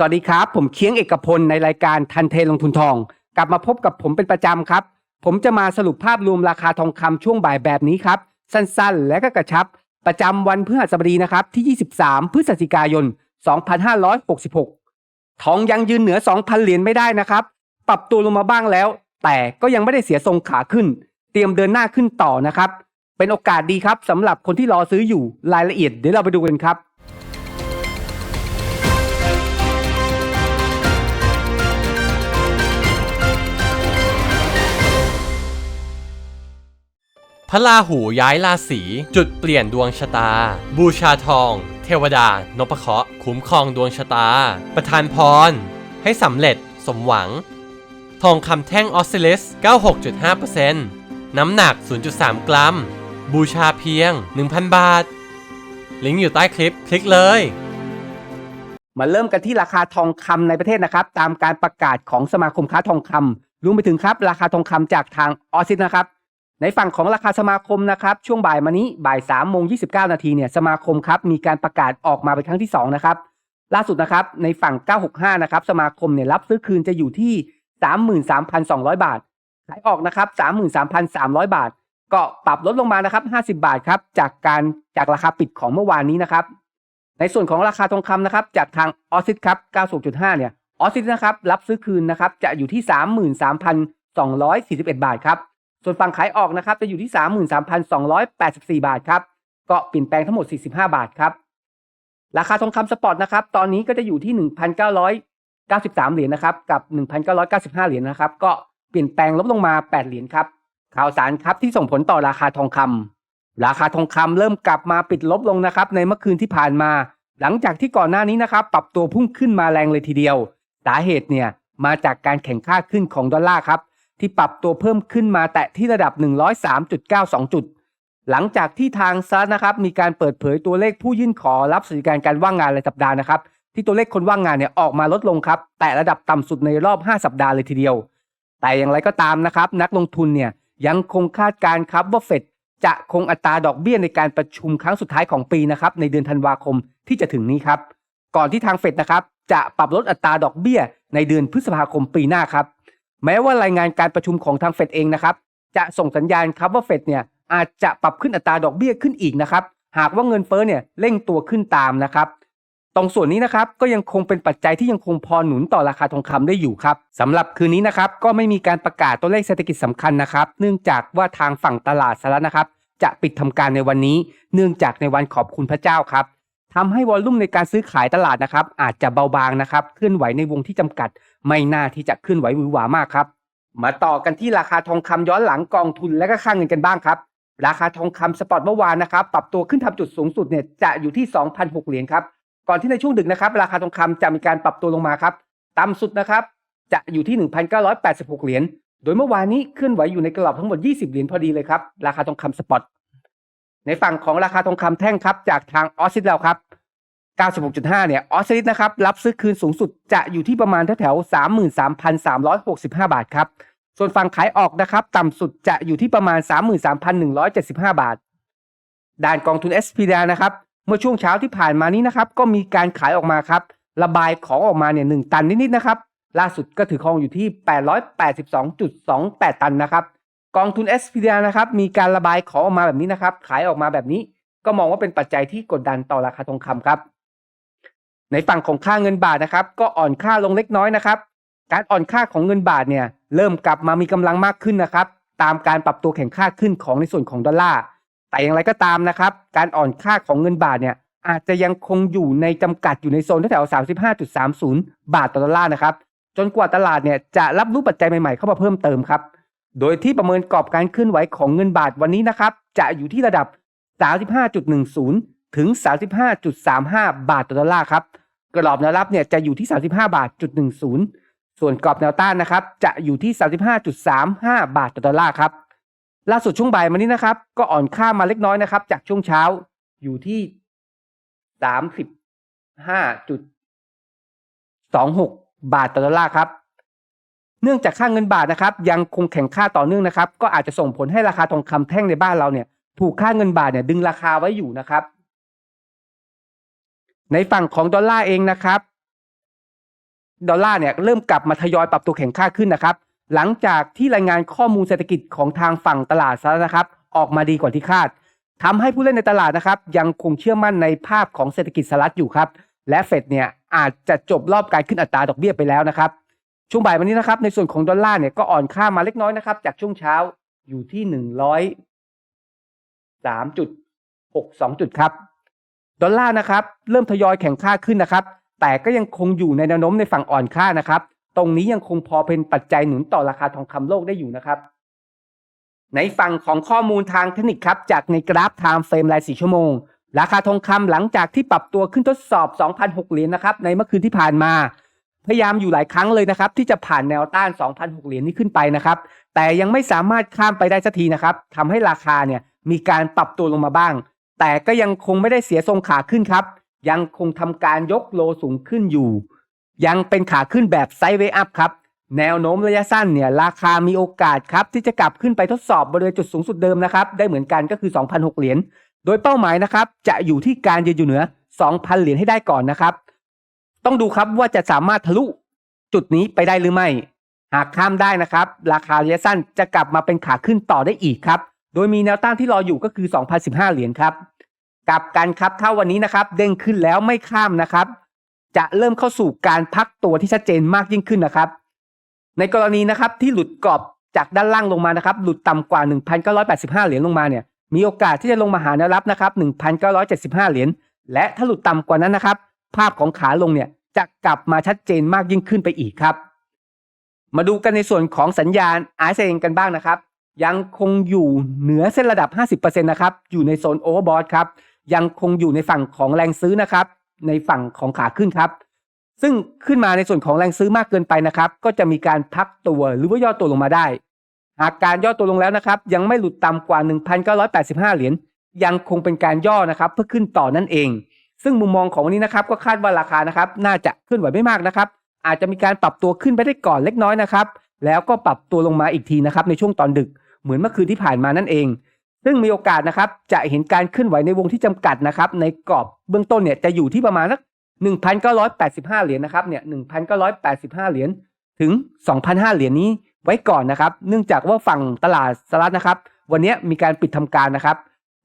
สวัสดีครับ ผมเคียงเอกพลในรายการทันเทลงทุนทอง กลับมาพบกับผมเป็นประจำครับ ผมจะมาสรุปภาพรวมราคาทองคำช่วงบ่ายแบบนี้ครับ สั้นๆ และก็กระชับ ประจำวันพฤหัสบดีนะครับที่ 23 พฤศจิกายน 2566 ทองยังยืนเหนือ 2,000 เหรียญไม่ได้นะครับ ปรับตัวลงมาบ้างแล้ว แต่ก็ยังไม่ได้เสียทรงขาขึ้น เตรียมเดินหน้าขึ้นต่อนะครับ เป็นโอกาสดีครับสำหรับคนที่รอซื้ออยู่รายละเอียดเดี๋ยวเราไปดูกันครับ พระราหูย้ายราศีจุดเปลี่ยนดวงชะตา บูชาทอง เทวดานพเคราะห์คุ้มครองดวงชะตา ประทานพร ให้สำเร็จสมหวัง ทองคำแท่งออสซิลิส 96.5%น้ำหนัก 0.3 กรัม บูชาเพียง 1,000 บาท ลิงก์อยู่ใต้คลิป คลิกเลยมาเริ่มกันที่ราคาทองคำในประเทศนะครับ ตามการประกาศของสมาคมค้าทองคำรวมไปถึงครับ ราคาทองคำจากทางออซิสนะครับ ในฝั่งของราคาสมาคมนะครับช่วงบ่ายมานี้บ่าย3ามโมงยีนาทีเนี่ยสมาคมครับมีการประกาศออกมาเป็นครั้งที่2นะครับล่าสุดนะครับในฝั่ง 965 นะครับสมาคมเนี่ยรับซื้อคืนจะอยู่ที่ 33,200 บาท ขายออกนะครับ 33,300 บาท ก็ปรับลดลงมานะครับ 50 บาทครับจากการจากราคาปิดของเมื่อวานนี้นะครับ ในส่วนของราคาทองคำนะครับจากทางออซิสครับ90.5เนี่ยออซิสนะครับรับซื้อคืนนะครับจะอยู่ที่ 33,241 บาทครับ ส่วนฝั่งขายออกนะครับจะอยู่ที่ 33,284 บาทครับก็เปลี่ยนแปลงทั้งหมด 45 บาทครับ ราคาทองคำสปอร์ตนะครับตอนนี้ก็จะอยู่ที่ 1,993 เหรียญนะครับกับ 1,995 เหรียญนะครับก็เปลี่ยนแปลงลดลงมา 8 เหรียญครับข่าวสารครับที่ส่งผลต่อราคาทองคำราคาทองคำเริ่มกลับมาปิดลบลงนะครับในเมื่อคืนที่ผ่านมา หลังจากที่ก่อนหน้านี้นะครับปรับตัวพุ่งขึ้นมาแรงเลยทีเดียว สาเหตุเนี่ยมาจากการแข่งค่าขึ้นของดอลลาร์ครับ ที่ปรับตัวเพิ่มขึ้นมาแตะที่ระดับ 103.92 จุด หลังจากที่ทางซันะครับมีการเปิดเผยตัวเลขผู้ยื่นขอรับสวัสดิการการว่างงานรายสัปดาห์นะครับที่ตัวเลขคนว่างงานเนี่ยออกมาลดลงครับ แต่ระดับต่ำสุดในรอบ 5 สัปดาห์เลยทีเดียว แต่อย่างไรก็ตามนะครับนักลงทุนเนี่ยยังคงคาดการณ์ครับว่าเฟดจะคงอัตราดอกเบี้ยในการประชุมครั้งสุดท้ายของปีนะครับในเดือนธันวาคมที่จะถึงนี้ครับ ก่อนที่ทางเฟดนะครับจะปรับลดอัตราดอกเบี้ยในเดือนพฤษภาคมปีหน้าครับ แม้ว่ารายงานการประชุมของทางเฟดเองนะครับ จะส่งสัญญาณครับว่าเฟดเนี่ยอาจจะปรับขึ้นอัตราดอกเบี้ยขึ้นอีกนะครับ หากว่าเงินเฟ้อเนี่ยเร่งตัวขึ้นตามนะครับ ตรงส่วนนี้นะครับก็ยังคงเป็นปัจจัยที่ยังคงพอหนุนต่อราคาทองคำได้อยู่ครับสำหรับคืนนี้นะครับก็ไม่มีการประกาศตัวเลขเศรษฐกิจสำคัญนะครับ เนื่องจากว่าทางฝั่งตลาดสหรัฐนะครับ จะปิดทำการในวันนี้ เนื่องจากในวันขอบคุณพระเจ้าครับ ทำให้วอลลุ่มในการซื้อขายตลาดนะครับ อาจจะเบาบางนะครับ เคลื่อนไหวในวงที่จำกัด ไม่น่าที่จะเคลื่อนไหวหวือหวามากครับ มาต่อกันที่ราคาทองคำย้อนหลังกองทุนและก็ค่าเงินกันบ้างครับ ราคาทองคำสปอตเมื่อวานนะครับ ปรับตัวขึ้นทำจุดสูงสุดเนี่ยจะอยู่ที่ 2,006 เหรียญครับ ก่อนที่ในช่วงดึกนะครับ ราคาทองคำจะมีการปรับตัวลงมาครับต่ำสุดนะครับ จะอยู่ที่ 1,986 เหรียญ โดยเมื่อวานนี้เคลื่อนไหวอยู่ในกรอบทั้งหมด 20 เหรียญพอดีเลยครับ ราคาทองคำสปอต ในฝั่งของราคาทองคำแท่งครับจากทางออสซิสแล้วครับ 96.5 เนี่ยออสซิสนะครับรับซื้อคืนสูงสุดจะอยู่ที่ประมาณแถวๆ33,365 บาทครับ ส่วนฝั่งขายออกนะครับต่ำสุดจะอยู่ที่ประมาณ 33,175 บาท ด้านกองทุน s p d นะครับเมื่อช่วงเช้าที่ผ่านมานี้นะครับก็มีการขายออกมาครับระบายของออกมาเนี่ยหตันนิดๆนะครับล่าสุดก็ถือครองอยู่ที่ 882.28 ตันนะครับ กองทุน s p d นะครับมีการระบายของออกมาแบบนี้นะครับ ขายออกมาแบบนี้ ก็มองว่าเป็นปัจจัยที่กดดันต่อราคาทองคำครับ ในฝั่งของค่าเงินบาทนะครับ ก็อ่อนค่าลงเล็กน้อยนะครับ การอ่อนค่าของเงินบาทเนี่ย เริ่มกลับมามีกำลังมากขึ้นนะครับ ตามการปรับตัวแข่งค่าขึ้นของในส่วนของดอลลาร์แต่อย่างไรก็ตามนะครับ การอ่อนค่าของเงินบาทเนี่ย อาจจะยังคงอยู่ในจำกัดอยู่ในโซนแถว35.30 บาทต่อดอลลาร์นะครับจนกว่าตลาดเนี่ยจะรับรู้ปัจจัยใหม่ๆเข้ามาเพิ่มเติมครับ โดยที่ประเมินกรอบการเคลื่อนไหวของเงินบาทวันนี้นะครับ จะอยู่ที่ระดับ 35.10 ถึง 35.35 บาทต่อดอลลาร์ครับ กรอบแนวรับเนี่ยจะอยู่ที่ 35 บาทจุด10 ส่วนกรอบแนวต้านนะครับ จะอยู่ที่ 35.35 บาทต่อดอลลาร์ครับ ล่าสุดช่วงบ่ายมานี้นะครับ ก็อ่อนค่ามาเล็กน้อยนะครับ จากช่วงเช้าอยู่ที่ 35.26 บาทต่อดอลลาร์ครับ เนื่องจากค่าเงินบาทนะครับยังคงแข็งค่าต่อเนื่องนะครับ ก็อาจจะส่งผลให้ราคาทองคำแท่งในบ้านเราเนี่ย ถูกค่าเงินบาทเนี่ยดึงราคาไว้อยู่นะครับ ในฝั่งของดอลลาร์เองนะครับ ดอลลาร์เนี่ยเริ่มกลับมาทยอยปรับตัวแข็งค่าขึ้นนะครับ หลังจากที่รายงานข้อมูลเศรษฐกิจของทางฝั่งตลาดสหรัฐนะครับ ออกมาดีกว่าที่คาดทำให้ผู้เล่นในตลาดนะครับ ยังคงเชื่อมั่นในภาพของเศรษฐกิจสหรัฐอยู่ครับ และเฟดเนี่ยอาจจะจบรอบการขึ้นอัตราดอกเบี้ยไปแล้วนะครับ ช่วงบ่ายวันนี้นะครับในส่วนของดอลลาร์เนี่ยก็อ่อนค่ามาเล็กน้อยนะครับ จากช่วงเช้าอยู่ที่หนึ่งร้อยสามจุดหกสองจุดครับ ดอลลาร์นะครับ เริ่มทยอยแข็งค่าขึ้นนะครับ แต่ก็ยังคงอยู่ในแนวโน้มในฝั่งอ่อนค่านะครับ ตรงนี้ยังคงพอเป็นปัจจัยหนุนต่อราคาทองคำโลกได้อยู่นะครับ ในฝั่งของข้อมูลทางเทคนิคครับ จากในกราฟ Time Frame ราย4ชั่วโมง ราคาทองคำหลังจากที่ปรับตัวขึ้นทดสอบ 2,006 เหรียญนะครับในเมื่อคืนที่ผ่านมา พยายามอยู่หลายครั้งเลยนะครับ ที่จะผ่านแนวต้าน 2,006 เหรียญนี้ขึ้นไปนะครับ แต่ยังไม่สามารถข้ามไปได้สักทีนะครับทำให้ราคาเนี่ยมีการปรับตัวลงมาบ้าง แต่ก็ยังคงไม่ได้เสียทรงขาขึ้นครับ ยังคงทำการยกโลสูงขึ้นอยู่ ยังเป็นขาขึ้นแบบไซด์เวย์อัพครับ แนวโน้มระยะสั้นเนี่ยราคามีโอกาสครับที่จะกลับขึ้นไปทดสอบบริเวณจุดสูงสุดเดิมนะครับ ได้เหมือนกันก็คือ 2,006 เหรียญ โดยเป้าหมายนะครับจะอยู่ที่การยืนอยู่เหนือ 2,000 เหรียญให้ได้ก่อนนะครับ ต้องดูครับว่าจะสามารถทะลุจุดนี้ไปได้หรือไม่ หากข้ามได้นะครับ ราคาระยะสั้นจะกลับมาเป็นขาขึ้นต่อได้อีกครับ โดยมีแนวต้านที่รออยู่ก็คือ 2,015 เหรียญครับกลับกันครับถ้าวันนี้นะครับ เด้งขึ้นแล้วไม่ข้ามนะครับ จะเริ่มเข้าสู่การพักตัวที่ชัดเจนมากยิ่งขึ้นนะครับ ในกรณีนะครับที่หลุดกรอบจากด้านล่างลงมานะครับ หลุดต่ำกว่า 1,985 เหรียญลงมาเนี่ย มีโอกาสที่จะลงมาหาแนวรับนะครับ 1,975 เหรียญ และถ้าหลุดต่ำกว่านั้นนะครับ ภาพของขาลงเนี่ย จะกลับมาชัดเจนมากยิ่งขึ้นไปอีกครับ มาดูกันในส่วนของสัญญาณ RSI กันบ้างนะครับ ยังคงอยู่เหนือเส้นระดับ 50%นะครับ อยู่ในโซนโอเวอร์บอทครับ ยังคงอยู่ในฝั่งของแรงซื้อนะครับ ในฝั่งของขาขึ้นครับ ซึ่งขึ้นมาในส่วนของแรงซื้อมากเกินไปนะครับ ก็จะมีการพักตัวหรือว่าย่อตัวลงมาได้ หากการย่อตัวลงแล้วนะครับ ยังไม่หลุดต่ำกว่า 1,985 เหรียญ ยังคงเป็นการย่อนะครับ เพื่อขึ้นต่อนั่นเอง ซึ่งมุมมองของวันนี้นะครับก็คาดว่าราคานะครับน่าจะเคลื่อนไหวไม่มากนะครับ อาจจะมีการปรับตัวขึ้นไปได้ก่อนเล็กน้อยนะครับ แล้วก็ปรับตัวลงมาอีกทีนะครับในช่วงตอนดึกเหมือนเมื่อคืนที่ผ่านมานั่นเอง ซึ่งมีโอกาสนะครับจะเห็นการเคลื่อนไหวในวงที่จำกัดนะครับในกรอบเบื้องต้นเนี่ยจะอยู่ที่ประมาณสัก1,985 เหรียญนะครับเนี่ย1,985 เหรียญถึง 2,005 เหรียญนี้ไว้ก่อนนะครับ เนื่องจากว่าฝั่งตลาดสหรัฐนะครับ วันนี้มีการปิดทำการนะครับ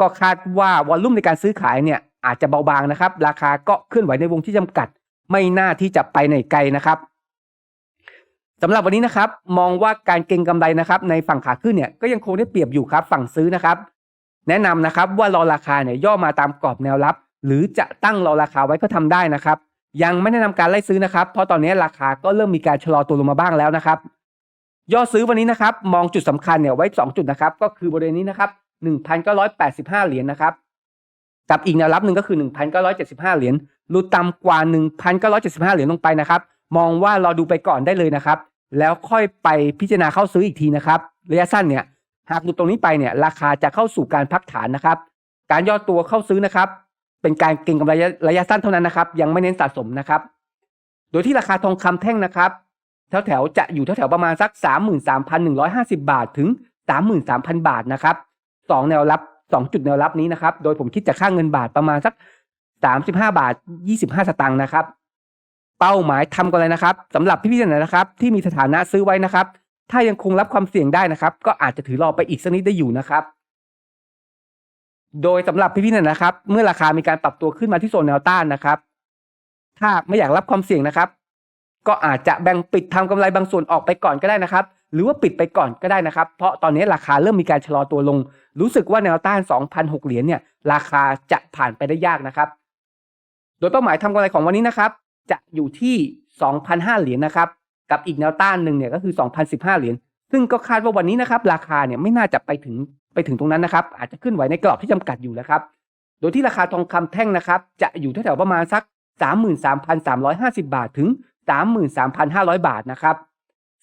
ก็คาดว่าวอลลุ่มในการซื้อขายเนี่ย อาจจะเบาบางนะครับ ราคาก็เคลื่อนไหวในวงที่จำกัด ไม่น่าที่จะไปไหนไกลนะครับสำหรับวันนี้นะครับ มองว่าการเก็งกำไรนะครับ ในฝั่งขาขึ้นเนี่ยก็ยังคงได้เปรียบอยู่ครับ ฝั่งซื้อนะครับ แนะนำนะครับว่ารอราคาเนี่ยย่อมาตามกรอบแนวรับ หรือจะตั้งรอราคาไว้ก็ทำได้นะครับ ยังไม่แนะนำการไล่ซื้อนะครับ เพราะตอนนี้ราคาก็เริ่มมีการชะลอตัวลงมาบ้างแล้วนะครับ ย่อซื้อวันนี้นะครับ มองจุดสำคัญเนี่ยไว้ 2 จุดนะครับ ก็คือบริเวณนี้นะครับ1,985 เหรียญนะครับ กับอีกแนวรับหนึ่งก็คือ 1,975 เหรียญหลุดต่ำกว่า 1,975 เหรียญลงไปนะครับ มองว่ารอดูไปก่อนได้เลยนะครับ แล้วค่อยไปพิจารณาเข้าซื้ออีกทีนะครับ ระยะสั้นเนี่ย หากหลุดตรงนี้ไปเนี่ย ราคาจะเข้าสู่การพักฐานนะครับ การย่อตัวเข้าซื้อนะครับ เป็นการเก็งกำไรระยะระยะสั้นเท่านั้นนะครับ ยังไม่เน้นสะสมนะครับ โดยที่ราคาทองคำแท่งนะครับ แถวแถวๆจะอยู่แถวแถวๆประมาณสัก 33,150 บาทถึง 33,000 บาทนะครับสองแนวรับ สองจุดแนวรับนี้นะครับ โดยผมคิดจากค่าเงินบาทประมาณสัก 35 บาท 25 สตางค์นะครับ เป้าหมายทำกันเลยนะครับสำหรับพี่ๆท่านไหนนะครับ ที่มีสถานะซื้อไว้นะครับ ถ้ายังคงรับความเสี่ยงได้นะครับ ก็อาจจะถือรอไปอีกสักนิดได้อยู่นะครับโดยสำหรับพี่ๆเนี่ยนะครับ เมื่อราคามีการปรับตัวขึ้นมาที่โซนแนวต้านนะครับ ถ้าไม่อยากรับความเสี่ยงนะครับ ก็อาจจะแบ่งปิดทำกำไรบางส่วนออกไปก่อนก็ได้นะครับ หรือว่าปิดไปก่อนก็ได้นะครับ เพราะตอนนี้ราคาเริ่มมีการชะลอตัวลง รู้สึกว่าแนวต้าน 2,006 เหรียญเนี่ยราคาจะผ่านไปได้ยากนะครับ โดยเป้าหมายทำกำไรของวันนี้นะครับ จะอยู่ที่ 2,005 เหรียญนะครับ กับอีกแนวต้านหนึ่งเนี่ยก็คือ 2,015 เหรียญ ซึ่งก็คาดว่าวันนี้นะครับ ราคาเนี่ยไม่น่าจะไปถึงไปถึงตรงนั้นนะครับ อาจจะขึ้นไหวในกรอบที่จำกัดอยู่แล้วครับ โดยที่ราคาทองคำแท่งนะครับ จะอยู่แถวๆประมาณสัก 33,350 บาทถึง 33,500 บาทนะครับ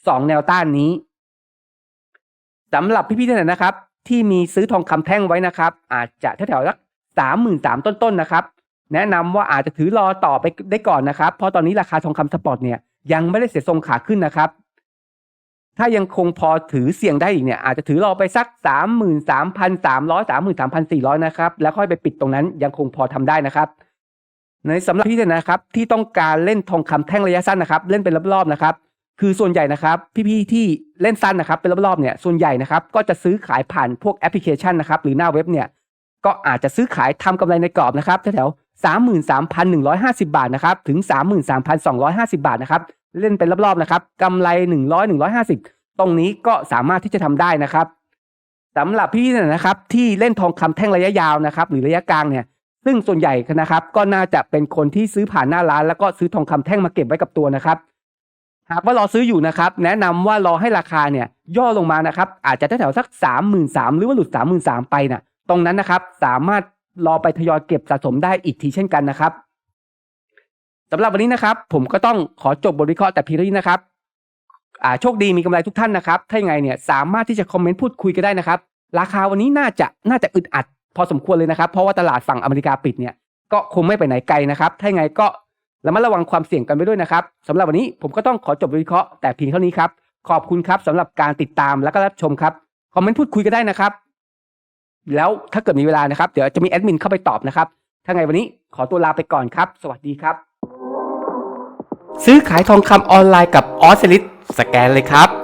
สองแนวต้านนี้สำหรับพี่ๆท่านไหนนะครับ ที่มีซื้อทองคำแท่งไว้นะครับ อาจจะแถวๆสัก33,000ต้นๆนะครับ แนะนำว่าอาจจะถือรอต่อไปได้ก่อนนะครับ เพราะตอนนี้ราคาทองคำสปอร์ตเนี่ยยังไม่ได้เสียทรงขาขึ้นนะครับ ถ้ายังคงพอถือเสี่ยงได้อีกเนี่ยอาจจะถือรอไปสัก33,300 33,400นสามร้อยสามหมื่นสามพันสี่ร้อยนะครับแล้วค่อยไปปิดตรงนั้นยังคงพอทำได้นะครับ ในสำหรับพี่เนี่ยนะครับที่ต้องการเล่นทองคำแท่งระยะสั้นนะครับ เล่นเป็นรอบๆนะครับ คือส่วนใหญ่นะครับพี่ๆที่เล่นสั้นนะครับเป็นรอบๆเนี่ยส่วนใหญ่นะครับก็จะซื้อขายผ่านพวกแอปพลิเคชันนะครับหรือหน้าเว็บเนี่ยก็อาจจะซื้อขายทำกำไรในกรอบนะครับแถวๆสามหมื่นสามพันหนึ่งร้อยห้าสิบาทนะครับถึงสามหมื่นสามพันสองร้อยห้าสิบาทนะครับเล่นเป็นรอบๆนะครับกำไรหนึ่งร้อยหนึ่งร้อยห้าสิบตรงนี้ก็สามารถที่จะทำได้นะครับสำหรับพี่เนี่ยนะครับที่เล่นทองคำแท่งระยะยาวนะครับหรือระยะกลางเนี่ยซึ่งส่วนใหญ่นะครับก็น่าจะเป็นคนที่ซื้อผ่านหน้าร้าน แล้วก็ซื้อทองคำแท่งมาเก็บไว้กับตัวนะครับ หากว่ารอซื้ออยู่นะครับ แนะนำว่ารอให้ราคาเนี่ยย่อลงมานะครับ อาจจะแถวสักสามหมื่นสามหรือว่าหลุดสามหมื่นสามไปน่ะตรงนั้นนะครับสามารถรอไปทยอยเก็บสะสมได้อีกทีเช่นกันนะครับสำหรับวันนี้นะครับ ผมก็ต้องขอจบบทวิเคราะห์แต่เพียงเท่านี้นะครับอ่าโชคดีมีกำไรทุกท่านนะครับ ถ้ายังไงเนี่ยสามารถที่จะคอมเมนต์พูดคุยกันได้นะครับ ราคาวันนี้น่าจะน่าจะอึดอัด พอสมควรเลยนะครับ เพราะว่าตลาดฝั่งอเมริกาปิดเนี่ยก็คงไม่ไปไหนไกลนะครับ ถ้ายังไงก็ ระมัดระวังความเสี่ยงกันไปด้วยนะครับสำหรับวันนี้ผมก็ต้องขอจบวิเคราะห์แต่เพียงเท่านี้ครับ ขอบคุณครับสำหรับการติดตามและก็รับชมครับคอมเมนต์พูดคุยกันได้นะครับ แล้วถ้าเกิดมีเวลานะครับ เดี๋ยวจะมีแอดมินเข้าไปตอบนะครับ ถ้าไงวันนี้ขอตัวลาไปก่อนครับ สวัสดีครับ ซื้อขายทองคำออนไลน์กับออสเซลิสสแกนเลยครับ